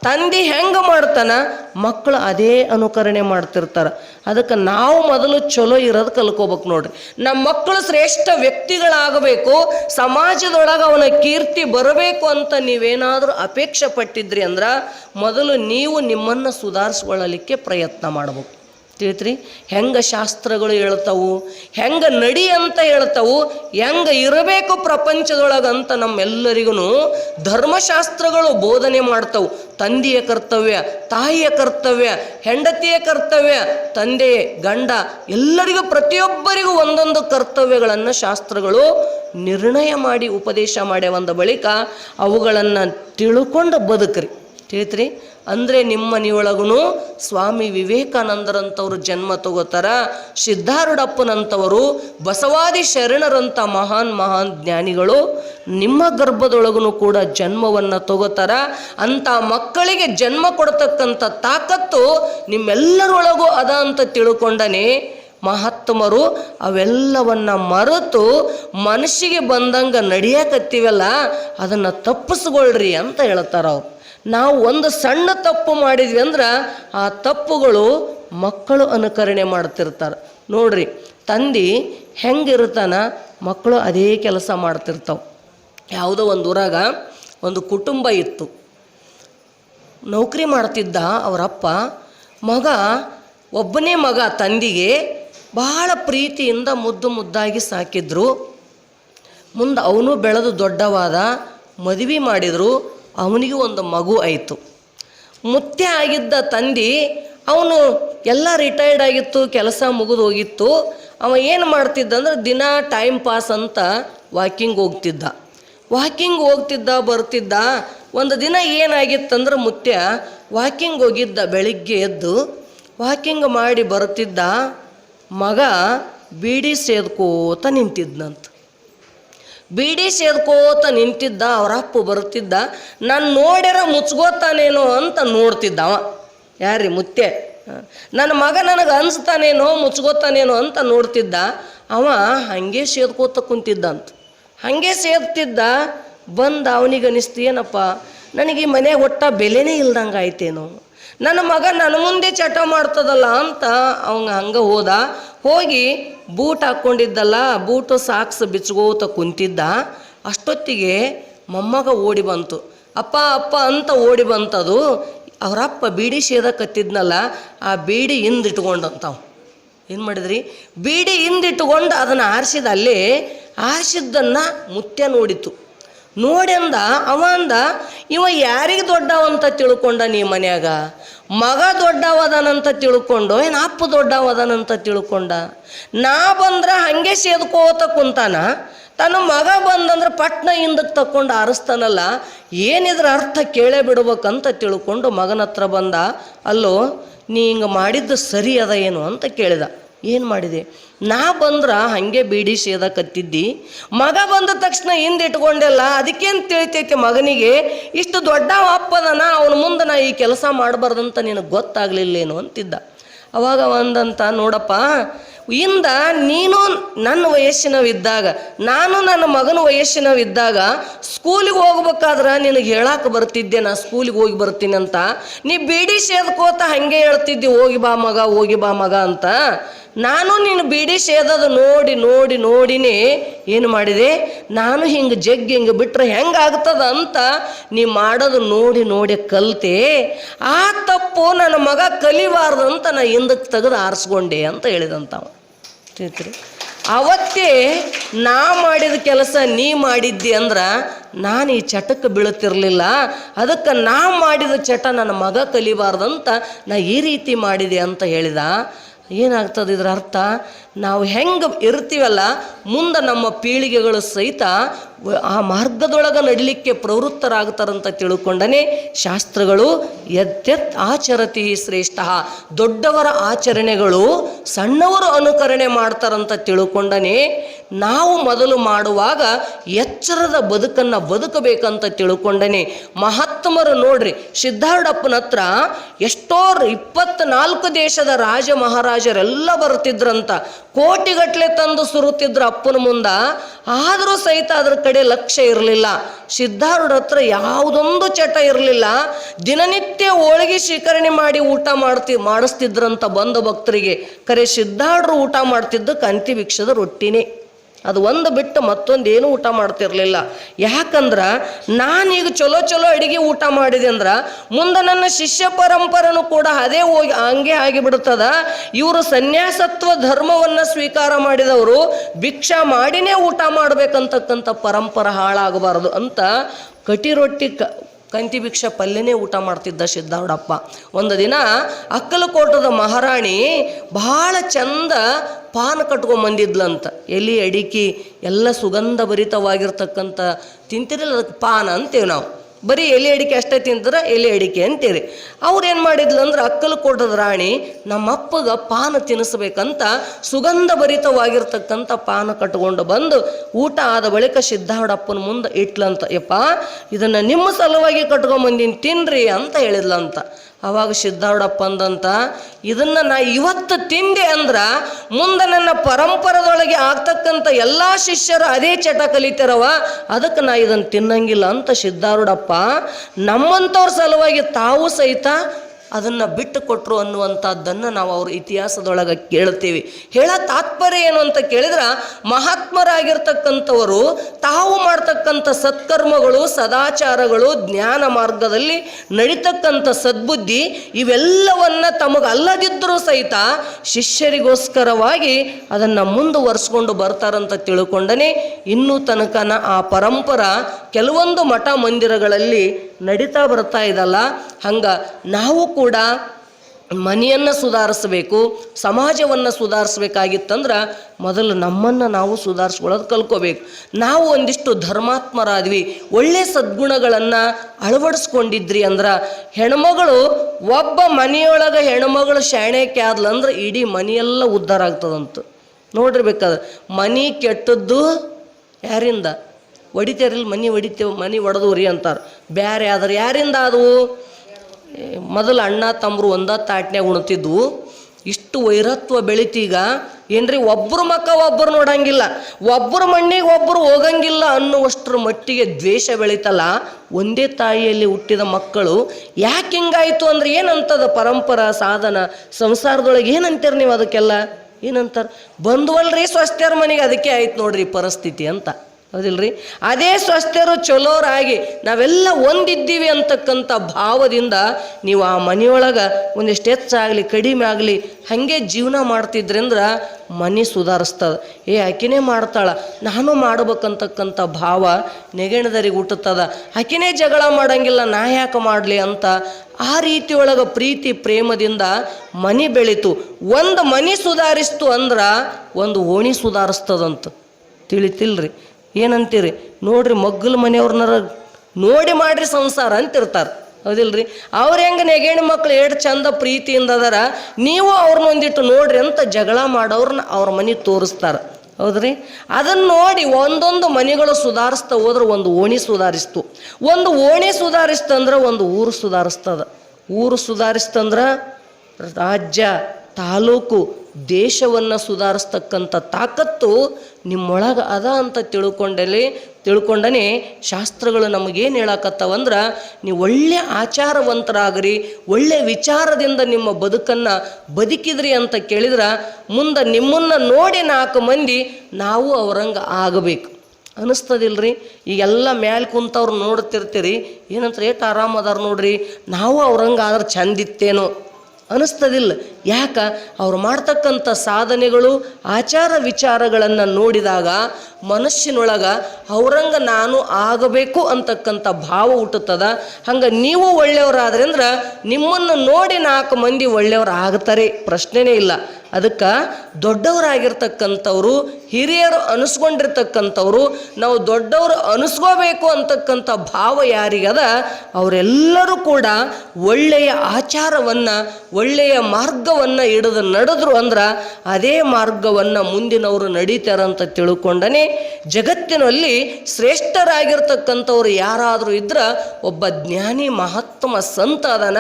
S1: ತಂದೆ ಹೆಂಗೆ ಮಾಡ್ತಾನ ಮಕ್ಕಳು ಅದೇ ಅನುಕರಣೆ ಮಾಡ್ತಿರ್ತಾರೆ. ಅದಕ್ಕೆ ನಾವು ಮೊದಲು ಚಲೋ ಇರೋದು ಕಲ್ಕೋಬೇಕು ನೋಡ್ರಿ. ನಮ್ಮ ಮಕ್ಕಳು ಶ್ರೇಷ್ಠ ವ್ಯಕ್ತಿಗಳಾಗಬೇಕು, ಸಮಾಜದೊಳಗೆ ಅವನ ಕೀರ್ತಿ ಬರಬೇಕು ಅಂತ ನೀವೇನಾದರೂ ಅಪೇಕ್ಷೆ ಪಟ್ಟಿದ್ರಿ ಅಂದ್ರೆ, ಮೊದಲು ನೀವು ನಿಮ್ಮನ್ನು ಸುಧಾರಿಸ್ಕೊಳ್ಳಲಿಕ್ಕೆ ಪ್ರಯತ್ನ ಮಾಡ್ಬೇಕು. ತಿಳಿತ್ರಿ? ಹೆಂಗೆ ಶಾಸ್ತ್ರಗಳು ಹೇಳ್ತಾವು? ಹೆಂಗೆ ನಡಿ ಅಂತ ಹೇಳ್ತಾವು? ಹೆಂಗೆ ಇರಬೇಕು ಪ್ರಪಂಚದೊಳಗಂತ ನಮ್ಮೆಲ್ಲರಿಗೂ ಧರ್ಮಶಾಸ್ತ್ರಗಳು ಬೋಧನೆ ಮಾಡ್ತಾವು. ತಂದೆಯ ಕರ್ತವ್ಯ, ತಾಯಿಯ ಕರ್ತವ್ಯ, ಹೆಂಡತಿಯ ಕರ್ತವ್ಯ, ತಂದೆ, ಗಂಡ, ಎಲ್ಲರಿಗೂ ಪ್ರತಿಯೊಬ್ಬರಿಗೂ ಒಂದೊಂದು ಕರ್ತವ್ಯಗಳನ್ನು ಶಾಸ್ತ್ರಗಳು ನಿರ್ಣಯ ಮಾಡಿ ಉಪದೇಶ ಮಾಡ್ಯಾವಂದ ಬಳಿಕ ಅವುಗಳನ್ನು ತಿಳ್ಕೊಂಡು ಬದುಕ್ರಿ. ತಿಳಿತ್ರಿ? ಅಂದರೆ ನಿಮ್ಮ ಮನೆಯೊಳಗೂ ಸ್ವಾಮಿ ವಿವೇಕಾನಂದರಂಥವ್ರು ಜನ್ಮ ತಗೋತಾರ, ಸಿದ್ಧಾರೂಢಪ್ಪನಂಥವರು, ಬಸವಾದಿ ಶರಣರಂಥ ಮಹಾನ್ ಮಹಾನ್ ಜ್ಞಾನಿಗಳು, ನಿಮ್ಮ ಗರ್ಭದೊಳಗೂ ಕೂಡ ಜನ್ಮವನ್ನು ತಗೋತಾರ. ಅಂಥ ಮಕ್ಕಳಿಗೆ ಜನ್ಮ ಕೊಡ್ತಕ್ಕಂಥ ತಾಕತ್ತು ನಿಮ್ಮೆಲ್ಲರೊಳಗೂ ಅದ ಅಂತ ತಿಳ್ಕೊಂಡನೆ ಮಹಾತ್ಮರು ಅವೆಲ್ಲವನ್ನ ಮರೆತು ಮನಸ್ಸಿಗೆ ಬಂದಂಗೆ ನಡೆಯಕತ್ತೀವಲ್ಲ, ಅದನ್ನು ತಪ್ಪಿಸ್ಕೊಳ್ರಿ ಅಂತ ಹೇಳ್ತಾರ ಅವ್ರು. ನಾವು ಒಂದು ಸಣ್ಣ ತಪ್ಪು ಮಾಡಿದ್ವಿ ಅಂದ್ರೆ ಆ ತಪ್ಪುಗಳು ಮಕ್ಕಳು ಅನುಕರಣೆ ಮಾಡ್ತಿರ್ತಾರೆ. ನೋಡ್ರಿ, ತಂದೆ ಹೆಂಗಿರ್ತಾನ ಮಕ್ಕಳು ಅದೇ ಕೆಲಸ ಮಾಡ್ತಿರ್ತಾವೆ. ಯಾವುದೋ ಒಂದು ಊರಾಗ ಒಂದು ಕುಟುಂಬ ಇತ್ತು. ನೌಕರಿ ಮಾಡ್ತಿದ್ದ ಅವರಪ್ಪ, ಮಗ, ಒಬ್ಬನೇ ಮಗ ತಂದಿಗೆ ಬಹಳ ಪ್ರೀತಿಯಿಂದ ಮುದ್ದು ಮುದ್ದಾಗಿ ಸಾಕಿದ್ರು. ಮುಂದೆ ಅವನು ಬೆಳೆದು ದೊಡ್ಡವಾದ ಮದುವೆ ಮಾಡಿದರು. ಅವನಿಗೂ ಒಂದು ಮಗು ಆಯಿತು. ಮುತ್ತೆ ಆಗಿದ್ದ ತಂದೆ ಅವನು ಎಲ್ಲ ರಿಟೈರ್ಡ್ ಆಗಿತ್ತು, ಕೆಲಸ ಮುಗಿದು ಹೋಗಿತ್ತು. ಅವ ಏನು ಮಾಡ್ತಿದ್ದ ಅಂದ್ರೆ ದಿನ ಟೈಮ್ ಪಾಸ್ ಅಂತ ವಾಕಿಂಗ್ ಹೋಗ್ತಿದ್ದ. ವಾಕಿಂಗ್ ಹೋಗ್ತಿದ್ದ, ಬರ್ತಿದ್ದ. ಒಂದು ದಿನ ಏನಾಗಿತ್ತಂದ್ರೆ ಮುತ್ಯ ವಾಕಿಂಗ್ ಹೋಗಿದ್ದ, ಬೆಳಿಗ್ಗೆ ಎದ್ದು ವಾಕಿಂಗ್ ಮಾಡಿ ಬರ್ತಿದ್ದ. ಮಗ ಬೀಡಿ ಸೇದ್ಕೋತ ನಿಂತಿದ್ನಂತ. ಬೀಡಿ ಸೇದ್ಕೋತ ನಿಂತಿದ್ದ, ಅವರ ಅಪ್ಪು ಬರುತ್ತಿದ್ದ, ನಾನು ನೋಡ್ಯಾರ ಮುಚ್ಕೋತಾನೇನೋ ಅಂತ ನೋಡ್ತಿದ್ದ ಅವ. ಯಾರ್ರಿ ಮುತ್ತೆ? ನನ್ನ ಮಗ ನನಗೆ ಅನ್ಸ್ತಾನೇನೋ, ಮುಚ್ಕೋತಾನೇನೋ ಅಂತ ನೋಡ್ತಿದ್ದ. ಅವ ಹಾಗೆ ಸೇದ್ಕೋತ ಕುಂತಿದ್ದಂತ. ಹಾಗೆ ಸೇದ್ತಿದ್ದ, ಬಂದು ಅವನಿಗೆ ಏನಪ್ಪ, ನನಗೆ ಈ ಮನೆಗೆ ಒಟ್ಟ ಬೆಲೆನೇ ಇಲ್ದಂಗೆ ಆಯ್ತೇನೋ ನನ್ನ ಮಗ ನನ್ನ ಮುಂದೆ ಚಟ ಮಾಡ್ತದಲ್ಲ ಅಂತ ಅವಂಗ ಹಂಗೆ ಹೋದ. ಹೋಗಿ ಬೂಟ್ ಹಾಕ್ಕೊಂಡಿದ್ದಲ್ಲ ಬೂಟು ಸಾಕ್ಸ್ ಬಿಚ್ಕೋತ ಕುಂತಿದ್ದ. ಅಷ್ಟೊತ್ತಿಗೆ ಮೊಮ್ಮಗ ಓಡಿ ಬಂತು. ಅಪ್ಪ ಅಪ್ಪ ಅಂತ ಓಡಿ ಬಂತದು. ಅವರಪ್ಪ ಬೀಡಿ ಸೇದಕತ್ತಿದ್ನಲ್ಲ ಆ ಬೀಡಿ ಹಿಂದಿಟ್ಕೊಂಡಂತಾವ್. ಏನು ಮಾಡಿದ್ರಿ? ಬೀಡಿ ಹಿಂದಿಟ್ಟುಕೊಂಡು ಅದನ್ನು ಆರಿಸಿದ ಅಲ್ಲಿ ಆರಿಸಿದ್ದನ್ನು ಮುತ್ಯ ನೋಡಿತು ನೋಡ್ಯಂದ ಅವ ಅಂದ ಇವ ಯಾರಿಗೆ ದೊಡ್ಡವಂತ ತಿಳ್ಕೊಂಡ ನೀ ಮನ್ಯಾಗ? ಮಗ ದೊಡ್ಡವದನಂತ ತಿಳ್ಕೊಂಡು, ಏನು ಅಪ್ಪ ದೊಡ್ಡವದನಂತ ತಿಳ್ಕೊಂಡ? ನಾ ಬಂದ್ರೆ ಹಂಗೆ ಸೇದ್ಕೋತ ಕುಂತಾನ? ತನ್ನ ಮಗ ಬಂದಂದ್ರೆ ಪಟ್ನ ಹಿಂದಕ್ಕೆ ತಕ್ಕೊಂಡು ಆರಿಸ್ತಾನಲ್ಲ, ಏನಿದ್ರ ಅರ್ಥ ಕೇಳೇ ಬಿಡ್ಬೇಕಂತ ತಿಳ್ಕೊಂಡು ಮಗನ ಹತ್ರ ಬಂದ, ಅಲ್ಲೋ, ನೀ ಹಿಂಗೆ ಮಾಡಿದ್ದು ಸರಿ ಅದ ಏನು? ಅಂತ ಕೇಳಿದ. ಏನು ಮಾಡಿದೆ? ನಾ ಬಂದ್ರ ಹಾಗೆ ಬೀಡಿ ಸೇದಕತ್ತಿದ್ದಿ ಮಗ ಬಂದ ತಕ್ಷಣ ಹಿಂದಿಟ್ಕೊಂಡೆಲ್ಲ ಅದಕ್ಕೇನು ತಿಳಿತೈತಿ ಮಗನಿಗೆ? ಇಷ್ಟು ದೊಡ್ಡ ಅಪ್ಪದನ, ಅವನ ಮುಂದೆ ನಾ ಈ ಕೆಲಸ ಮಾಡಬಾರ್ದಂತ ನಿನಗೆ ಗೊತ್ತಾಗ್ಲಿಲ್ಲೇನು ಅಂತಿದ್ದ. ಅವಾಗ ಒಂದಂತ, ನೋಡಪ್ಪ, ಇಂದ ನೀನು ನನ್ನ ವಯಸ್ಸಿನವಿದ್ದಾಗ, ನಾನು ನನ್ನ ಮಗನ ವಯಸ್ಸಿನವಿದ್ದಾಗ, ಸ್ಕೂಲಿಗೆ ಹೋಗ್ಬೇಕಾದ್ರೆ ನಿನಗೆ ಹೇಳಕ್ಕೆ ಬರ್ತಿದ್ದೆ, ನಾ ಸ್ಕೂಲಿಗೆ ಹೋಗಿ ಬರ್ತೀನಿ ಅಂತ ನೀ ಬೀಡಿ ಸೇದ್ಕೋತ ಹಾಗೆ ಹೇಳ್ತಿದ್ದಿ, ಹೋಗಿ ಬಾ ಮಗ, ಹೋಗಿ ಬಾ ಮಗ ಅಂತ. ನಾನು ನೀನು ಬಿಡಿ ಸೇದದು ನೋಡಿ ನೋಡಿ ನೋಡಿನೇ ಏನು ಮಾಡಿದೆ? ನಾನು ಹಿಂಗೆ ಜಗ್ಗಿ ಹಿಂಗೆ ಬಿಟ್ರೆ ಹೆಂಗಾಗ್ತದ ಅಂತ ನೀ ಮಾಡೋದು ನೋಡಿ ನೋಡಿ ಕಲ್ತೆ. ಆ ತಪ್ಪು ನನ್ನ ಮಗ ಕಲಿಬಾರ್ದು ಅಂತ ನಾ ಹಿಂದಕ್ಕೆ ತೆಗೆದು ಆರಿಸ್ಕೊಂಡೆ ಅಂತ ಹೇಳಿದಂತಾವ ತಿಳಿತ್ರಿ ಅವತ್ತೇ ನಾ ಮಾಡಿದ ಕೆಲಸ ನೀ ಮಾಡಿದ್ದಿ ಅಂದ್ರೆ ನಾನು ಈ ಚಟಕ್ಕೆ ಬೀಳುತ್ತಿರಲಿಲ್ಲ ಅದಕ್ಕೆ ನಾ ಮಾಡಿದ ಚಟ ನನ್ನ ಮಗ ಕಲಿಬಾರ್ದಂತ ನಾ ಈ ರೀತಿ ಮಾಡಿದೆ ಅಂತ ಹೇಳಿದ. ಏನಾಗ್ತದೆ ಇದರ ಅರ್ಥ? ನಾವು ಹೆಂಗೆ ಇರ್ತೀವಲ್ಲ, ಮುಂದೆ ನಮ್ಮ ಪೀಳಿಗೆಗಳು ಸಹಿತ ಆ ಮಾರ್ಗದೊಳಗೆ ನಡಿಲಿಕ್ಕೆ ಪ್ರವೃತ್ತರಾಗ್ತಾರಂತ ತಿಳ್ಕೊಂಡನೆ ಶಾಸ್ತ್ರಗಳು ಯತ್ಯತ್ ಆಚರತಿ ಶ್ರೇಷ್ಠ. ದೊಡ್ಡವರ ಆಚರಣೆಗಳು ಸಣ್ಣವರು ಅನುಕರಣೆ ಮಾಡ್ತಾರಂತ ತಿಳ್ಕೊಂಡನೆ ನಾವು ಮೊದಲು ಮಾಡುವಾಗ ಎಚ್ಚರದ ಬದುಕನ್ನು ಬದುಕಬೇಕಂತ ತಿಳ್ಕೊಂಡನೆ. ಮಹಾತ್ಮರು ನೋಡ್ರಿ ಸಿದ್ಧಾರ್ಡಪ್ಪನ ಹತ್ರ ಎಷ್ಟೋ ಇಪ್ಪತ್ನಾಲ್ಕು ದೇಶದ ರಾಜ ಮಹಾರಾಜರೆಲ್ಲ ಬರ್ತಿದ್ರಂತ. ಕೋಟಿಗಟ್ಲೆ ತಂದು ಸುರುತ್ತಿದ್ರು ಅಪ್ಪನ ಮುಂದ, ಆದರೂ ಸಹಿತ ಅದ್ರ ಕಡೆ ಲಕ್ಷ್ಯ ಇರಲಿಲ್ಲ. ಸಿದ್ಧಾರೂಢ ಹತ್ರ ಯಾವುದೊಂದು ಚಟ ಇರಲಿಲ್ಲ. ದಿನನಿತ್ಯ ಹೋಳಿಗೆ ಶೇಖರಣೆ ಮಾಡಿ ಊಟ ಮಾಡ್ತಿ, ಮಾಡಿಸ್ತಿದ್ರಂತ ಬಂದ ಭಕ್ತರಿಗೆ. ಕರೆ ಸಿದ್ಧಾರೂಢರು ಊಟ ಮಾಡ್ತಿದ್ದು ಕಂತಿ ಭಿಕ್ಷದ ರೊಟ್ಟಿನೇ. ಅದು ಒಂದು ಬಿಟ್ಟು ಮತ್ತೊಂದು ಏನೂ ಊಟ ಮಾಡ್ತಿರ್ಲಿಲ್ಲ. ಯಾಕಂದ್ರೆ ನಾನೀಗ ಚಲೋ ಚಲೋ ಅಡಿಗೆ ಊಟ ಮಾಡಿದೆ ಅಂದ್ರೆ ಮುಂದೆ ನನ್ನ ಶಿಷ್ಯ ಪರಂಪರನು ಕೂಡ ಅದೇ ಹೋಗಿ ಹಂಗೆ ಆಗಿಬಿಡ್ತದ. ಇವರು ಸನ್ಯಾಸತ್ವ ಧರ್ಮವನ್ನ ಸ್ವೀಕಾರ ಮಾಡಿದವರು ಭಿಕ್ಷಾ ಮಾಡಿನೇ ಊಟ ಮಾಡ್ಬೇಕಂತಕ್ಕಂಥ ಪರಂಪರೆ ಹಾಳಾಗಬಾರದು ಅಂತ ಕಟಿ ರೊಟ್ಟಿ ಕ ಕಂತಿ ಭಿಕ್ಷ ಪಲ್ಯನೇ ಊಟ ಮಾಡ್ತಿದ್ದ ಸಿದ್ಧಾವಡಪ್ಪ ಒಂದು ದಿನ ಅಕ್ಕಲಕೋಟದ ಮಹಾರಾಣಿ ಬಹಳ ಚಂದ ಪಾನ್ ಕಟ್ಕೊಂಬಂದಿದ್ಲಂತ. ಎಲಿ, ಅಡಿಕೆ ಎಲ್ಲ ಸುಗಂಧ ಭರಿತವಾಗಿರ್ತಕ್ಕಂಥ ತಿಂತಿರಲ್ಲ ಅದಕ್ಕೆ ಪಾನ ಅಂತೀವಿ ನಾವು. ಬರೀ ಎಲೆ, ಅಡಿಕೆ ಅಷ್ಟೇ ತಿಂತಾರ ಎಲೆ, ಅಡಿಕೆ ಅಂತೀರಿ. ಅವ್ರು ಏನು ಮಾಡಿದ್ಲು ಅಂದ್ರೆ ಅಕ್ಕಲು ಕೊಡದ ರಾಣಿ ನಮ್ಮಪ್ಪಗ ಪಾನ ತಿನ್ನಿಸ್ಬೇಕಂತ ಸುಗಂಧ ಭರಿತವಾಗಿರ್ತಕ್ಕಂಥ ಪಾನ ಕಟ್ಕೊಂಡು ಬಂದು ಊಟ ಆದ ಬಳಿಕ ಸಿದ್ಧಾರೂಢಪ್ಪನ ಮುಂದೆ ಇಟ್ಲಂತ, ಯಪ್ಪ, ಇದನ್ನು ನಿಮ್ಮ ಸಲುವಾಗಿ ಕಟ್ಕೊಂಬಂದಿನಿ ತಿನ್ರಿ ಅಂತ ಹೇಳಿದ್ಲಂತ. ಅವಾಗ ಸಿದ್ಧಾರೂಢಪ್ಪ ಅಂದಂತ, ಇದನ್ನು ನಾ ಇವತ್ತು ತಿಂದೆ ಅಂದ್ರೆ ಮುಂದೆ ನನ್ನ ಪರಂಪರದೊಳಗೆ ಆಗ್ತಕ್ಕಂಥ ಎಲ್ಲ ಶಿಷ್ಯರು ಅದೇ ಚಟ ಕಲಿತಾರವ, ಅದಕ್ಕೆ ನಾ ಇದನ್ನು ತಿನ್ನಂಗಿಲ್ಲ ಅಂತ ಸಿದ್ಧಾರೂಢಪ್ಪ ನಮ್ಮಂಥವ್ರ ಸಲುವಾಗಿ ತಾವು ಸಹಿತ ಅದನ್ನು ಬಿಟ್ಟು ಕೊಟ್ಟರು ಅನ್ನುವಂಥದ್ದನ್ನು ನಾವು ಅವ್ರ ಇತಿಹಾಸದೊಳಗೆ ಕೇಳ್ತೀವಿ ಹೇಳೋ ತಾತ್ಪರ್ಯ ಏನು ಅಂತ ಕೇಳಿದ್ರೆ ಮಹಾತ್ಮರಾಗಿರ್ತಕ್ಕಂಥವರು ತಾವು ಮಾಡ್ತಕ್ಕಂಥ ಸತ್ಕರ್ಮಗಳು, ಸದಾಚಾರಗಳು, ಜ್ಞಾನ ಮಾರ್ಗದಲ್ಲಿ ನಡೀತಕ್ಕಂಥ ಸದ್ಬುದ್ಧಿ ಇವೆಲ್ಲವನ್ನ ತಮಗಲ್ಲದಿದ್ದರೂ ಸಹಿತ ಶಿಷ್ಯರಿಗೋಸ್ಕರವಾಗಿ ಅದನ್ನು ಮುಂದುವರಿಸ್ಕೊಂಡು ಬರ್ತಾರಂತ ತಿಳ್ಕೊಂಡನೆ ಇನ್ನೂ ತನಕನ ಆ ಪರಂಪರ ಕೆಲವೊಂದು ಮಠ ಮಂದಿರಗಳಲ್ಲಿ ನಡೀತಾ ಬರ್ತಾ ಇದಲ್ಲ, ಹಂಗ ನಾವು ಕೂಡ ಮನೆಯನ್ನು ಸುಧಾರಿಸಬೇಕು, ಸಮಾಜವನ್ನು ಸುಧಾರಿಸ್ಬೇಕಾಗಿತ್ತಂದ್ರೆ ಮೊದಲು ನಮ್ಮನ್ನು ನಾವು ಸುಧಾರಿಸ್ಕೊಳ್ಳೋದು ಕಲ್ಕೋಬೇಕು ನಾವು ಒಂದಿಷ್ಟು ಧರ್ಮಾತ್ಮರಾದ್ವಿ ಒಳ್ಳೆಯ ಸದ್ಗುಣಗಳನ್ನು ಅಳವಡಿಸ್ಕೊಂಡಿದ್ರಿ ಅಂದ್ರೆ ಹೆಣ್ಮಗಳು, ಒಬ್ಬ ಮನೆಯೊಳಗೆ ಹೆಣ್ಮಗಳು ಶಾಣೆಕ್ಕೆ ಆದ್ಲಂದ್ರೆ ಇಡೀ ಮನೆಯೆಲ್ಲ ಉದ್ಧಾರ ಆಗ್ತದಂತ. ನೋಡಿರ್ಬೇಕಾದ್ರೆ ಮನೆ ಕೆಟ್ಟದ್ದು ಯಾರಿಂದ? ಹೊಡಿತಾರಿಲ್ಲ ಮನೆ ಹೊಡಿತೇವೆ ಮನೆ ರೀ ಅಂತಾರೆ. ಬೇರೆ ಆದ್ರೆ ಯಾರಿಂದ ಆದವು? ಮೊದಲು ಅಣ್ಣ ತಮ್ಮರು ಒಂದ ತಾಟ್ನ್ಯಾಗ ಉಣ್ತಿದ್ವು. ಇಷ್ಟು ವೈರತ್ವ ಬೆಳಿತೀಗ ಏನ್ರಿ ಒಬ್ಬರು ಮಕ್ಕ ಒಬ್ಬರು ನೋಡಂಗಿಲ್ಲ. ಒಬ್ಬರು ಮಣ್ಣಿಗೆ ಒಬ್ಬರು ಹೋಗಂಗಿಲ್ಲ ಅನ್ನುವಷ್ಟರ ಮಟ್ಟಿಗೆ ದ್ವೇಷ ಬೆಳೀತಲ್ಲ. ಒಂದೇ ತಾಯಿಯಲ್ಲಿ ಹುಟ್ಟಿದ ಮಕ್ಕಳು. ಯಾಕೆ ಹಿಂಗಾಯ್ತು ಅಂದ್ರೆ ಏನಂತದ ಪರಂಪರ, ಸಾಧನ, ಸಂಸಾರದೊಳಗೆ ಏನಂತೀರ ನೀವು ಅದಕ್ಕೆಲ್ಲ? ಏನಂತಾರೆ? ಬಂದ್ವಲ್ರಿ ಸ್ವಸ್ಥರ ಮನೆಗೆ, ಅದಕ್ಕೆ ಆಯ್ತು ನೋಡ್ರಿ ಪರಿಸ್ಥಿತಿ ಅಂತ. ಹೌದಿಲ್ರಿ? ಅದೇ ಸ್ವಸ್ಥರು ಚಲೋರಾಗಿ ನಾವೆಲ್ಲ ಒಂದಿದ್ದೀವಿ ಅಂತಕ್ಕಂಥ ಭಾವದಿಂದ ನೀವು ಆ ಮನೆಯೊಳಗೆ ಒಂದಿಷ್ಟು ಹೆಚ್ಚಾಗಲಿ, ಕಡಿಮೆ ಆಗಲಿ, ಹಾಗೆ ಜೀವನ ಮಾಡ್ತಿದ್ರಿಂದ ಮನೆ ಸುಧಾರಿಸ್ತದೆ. ಏ, ಆಕಿನೇ ಮಾಡ್ತಾಳೆ, ನಾನು ಮಾಡ್ಬೇಕಂತಕ್ಕಂಥ ಭಾವ ನೆಗೆಣದರಿಗೆ ಹುಟ್ಟುತ್ತದ. ಆಕಿನೇ ಜಗಳ ಮಾಡಂಗಿಲ್ಲ, ನಾ ಯಾಕೆ ಮಾಡಲಿ ಅಂತ ಆ ರೀತಿ ಒಳಗೆ ಪ್ರೀತಿ, ಪ್ರೇಮದಿಂದ ಮನೆ ಬೆಳೀತು. ಒಂದು ಮನೆ ಸುಧಾರಿಸ್ತು ಅಂದ್ರೆ ಒಂದು ಓಣಿ ಸುಧಾರಿಸ್ತದಂತ ತಿಳಿತಿಲ್ರಿ? ಏನಂತೀರಿ? ನೋಡ್ರಿ, ಮಗ್ಗಲ ಮನೆಯವ್ರನ್ನರ ನೋಡಿ ಮಾಡ್ರಿ ಸಂಸಾರ ಅಂತಿರ್ತಾರೆ. ಹೌದಿಲ್ರಿ? ಅವ್ರ ಹೆಂಗೆ ನೆಗೇಣಿ ಮಕ್ಳು ಎಷ್ಟು ಚಂದ ಪ್ರೀತಿಯಿಂದ ಅದಾರ, ನೀವು ಅವ್ರನ್ನ ಒಂದಿಟ್ಟು ನೋಡ್ರಿ ಅಂತ ಜಗಳ ಮಾಡೋರ್ನ ಅವ್ರ ಮನೆ ತೋರಿಸ್ತಾರೆ. ಹೌದ್ರಿ? ಅದನ್ನು ನೋಡಿ ಒಂದೊಂದು ಮನೆಗಳು ಸುಧಾರಿಸ್ತಾ ಹೋದ್ರೆ ಒಂದು ಓಣಿ ಸುಧಾರಿಸ್ತು. ಒಂದು ಓಣಿ ಸುಧಾರಿಸ್ತಂದ್ರೆ ಒಂದು ಊರು ಸುಧಾರಿಸ್ತದ. ಊರು ಸುಧಾರಿಸ್ತಂದ್ರೆ ರಾಜ್ಯ, ತಾಲೂಕು, ದೇಶವನ್ನು ಸುಧಾರಿಸ್ತಕ್ಕಂಥ ತಾಕತ್ತು ನಿಮ್ಮೊಳಗೆ ಅದ ಅಂತ ತಿಳ್ಕೊಂಡಲ್ಲಿ ತಿಳ್ಕೊಂಡನೆ ಶಾಸ್ತ್ರಗಳು ನಮಗೇನು ಹೇಳಕತ್ತವಂದ್ರೆ, ನೀವು ಒಳ್ಳೆ ಆಚಾರವಂತರಾಗ್ರಿ, ಒಳ್ಳೆ ವಿಚಾರದಿಂದ ನಿಮ್ಮ ಬದುಕನ್ನು ಬದುಕಿದ್ರಿ ಅಂತ ಕೇಳಿದ್ರೆ, ಮುಂದೆ ನಿಮ್ಮನ್ನು ನೋಡಿ ನಾಲ್ಕು ಮಂದಿ ನಾವು ಅವರಂಗೆ ಆಗಬೇಕು. ಅನಿಸ್ತದಿಲ್ರಿ? ಈಗೆಲ್ಲ ಮ್ಯಾಲೆ ಕುಂತವ್ರು ನೋಡ್ತಿರ್ತೀರಿ, ಏನಂತ ಏಟ್ ಆರಾಮದಾರ ನೋಡ್ರಿ? ನಾವು ಅವ್ರಂಗೆ ಆದ್ರೆ ಚಂದಿತ್ತೇನೋ ಅನಿಸ್ತದಿಲ್ಲ. ಯಾಕ? ಅವ್ರು ಮಾಡ್ತಕ್ಕಂಥ ಸಾಧನೆಗಳು, ಆಚಾರ ವಿಚಾರಗಳನ್ನು ನೋಡಿದಾಗ ಮನಸ್ಸಿನೊಳಗೆ ಅವ್ರಂಗೆ ನಾನು ಆಗಬೇಕು ಅಂತಕ್ಕಂಥ ಭಾವ ಹುಟ್ಟುತ್ತದ. ಹಂಗೆ ನೀವು ಒಳ್ಳೆಯವರಾದ್ರಿ ಅಂದ್ರೆ ನಿಮ್ಮನ್ನು ನೋಡಿ ನಾಲ್ಕು ಮಂದಿ ಒಳ್ಳೆಯವ್ರು ಆಗ್ತಾರೆ ಪ್ರಶ್ನೆನೇ ಇಲ್ಲ. ಅದಕ್ಕೆ ದೊಡ್ಡವರಾಗಿರ್ತಕ್ಕಂಥವ್ರು, ಹಿರಿಯರು ಅನಿಸ್ಕೊಂಡಿರ್ತಕ್ಕಂಥವ್ರು, ನಾವು ದೊಡ್ಡವರು ಅನಿಸ್ಕೋಬೇಕು ಅಂತಕ್ಕಂಥ ಭಾವ ಯಾರಿಗದ, ಅವರೆಲ್ಲರೂ ಕೂಡ ಒಳ್ಳೆಯ ಆಚಾರವನ್ನು, ಒಳ್ಳೆಯ ಮಾರ್ಗವನ್ನು ಹಿಡಿದು ನಡೆದ್ರು ಅಂದ್ರೆ ಅದೇ ಮಾರ್ಗವನ್ನು ಮುಂದಿನವರು ನಡೀತಾರಂತ ತಿಳ್ಕೊಂಡನೆ ಜಗತ್ತಿನಲ್ಲಿ ಶ್ರೇಷ್ಠರಾಗಿರ್ತಕ್ಕಂಥವ್ರು ಯಾರಾದರೂ ಇದ್ರೆ ಒಬ್ಬ ಜ್ಞಾನಿ ಮಹಾತ್ಮ ಸಂತ ಅದನ.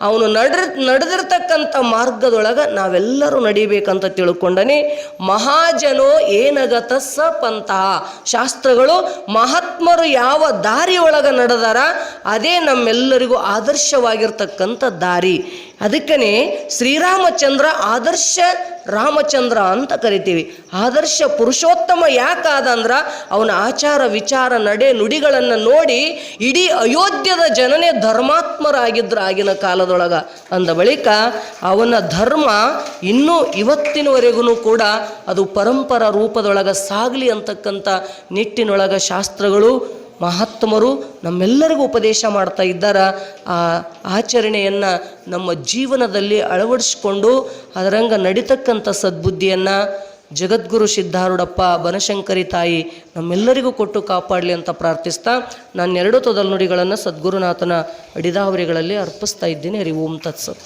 S1: ಅವನು ನಡ ನಡೆದಿರ್ತಕ್ಕಂಥ ಮಾರ್ಗದೊಳಗೆ ನಾವೆಲ್ಲರೂ ನಡಿಬೇಕಂತ ತಿಳ್ಕೊಂಡನೆ ಮಹಾಜನೋ ಏನಗತ ಸ ಶಾಸ್ತ್ರಗಳು ಮಹಾತ್ಮರು ಯಾವ ದಾರಿಯೊಳಗೆ ನಡೆದಾರ ಅದೇ ನಮ್ಮೆಲ್ಲರಿಗೂ ಆದರ್ಶವಾಗಿರ್ತಕ್ಕಂಥ ದಾರಿ. ಅದಕ್ಕನೇ ಶ್ರೀರಾಮಚಂದ್ರ ಆದರ್ಶ ರಾಮಚಂದ್ರ ಅಂತ ಕರಿತೀವಿ. ಆದರ್ಶ ಪುರುಷೋತ್ತಮ ಯಾಕಾದ ಅಂದ್ರೆ ಅವನ ಆಚಾರ ವಿಚಾರ ನಡೆ ನುಡಿಗಳನ್ನು ನೋಡಿ ಇಡೀ ಅಯೋಧ್ಯದ ಜನನೇ ಧರ್ಮಾತ್ಮರಾಗಿದ್ದರು ಆಗಿನ ಕಾಲದೊಳಗ. ಅಂದ ಬಳಿಕ ಅವನ ಧರ್ಮ ಇನ್ನೂ ಇವತ್ತಿನವರೆಗೂ ಕೂಡ ಅದು ಪರಂಪರ ರೂಪದೊಳಗೆ ಸಾಗಲಿ ಅಂತಕ್ಕಂಥ ನಿಟ್ಟಿನೊಳಗ ಶಾಸ್ತ್ರಗಳು ಮಹಾತ್ಮರು ನಮ್ಮೆಲ್ಲರಿಗೂ ಉಪದೇಶ ಮಾಡ್ತಾ ಇದ್ದಾರ. ಆ ಆಚರಣೆಯನ್ನು ನಮ್ಮ ಜೀವನದಲ್ಲಿ ಅಳವಡಿಸ್ಕೊಂಡು ಅದರಂಗ ನಡೀತಕ್ಕಂಥ ಸದ್ಬುದ್ಧಿಯನ್ನು ಜಗದ್ಗುರು ಸಿದ್ಧಾರೂಢಪ್ಪ ಬನಶಂಕರಿ ತಾಯಿ ನಮ್ಮೆಲ್ಲರಿಗೂ ಕೊಟ್ಟು ಕಾಪಾಡಲಿ ಅಂತ ಪ್ರಾರ್ಥಿಸ್ತಾ ನಾನು ಎರಡು ತೊದಲ್ ನುಡಿಗಳನ್ನು ಸದ್ಗುರುನಾಥನ ಅಡಿದಾವರಿಗಳಲ್ಲಿ ಅರ್ಪಿಸ್ತಾ ಇದ್ದೀನಿ. ಹರಿ ಓಂ ತತ್ಸತ್.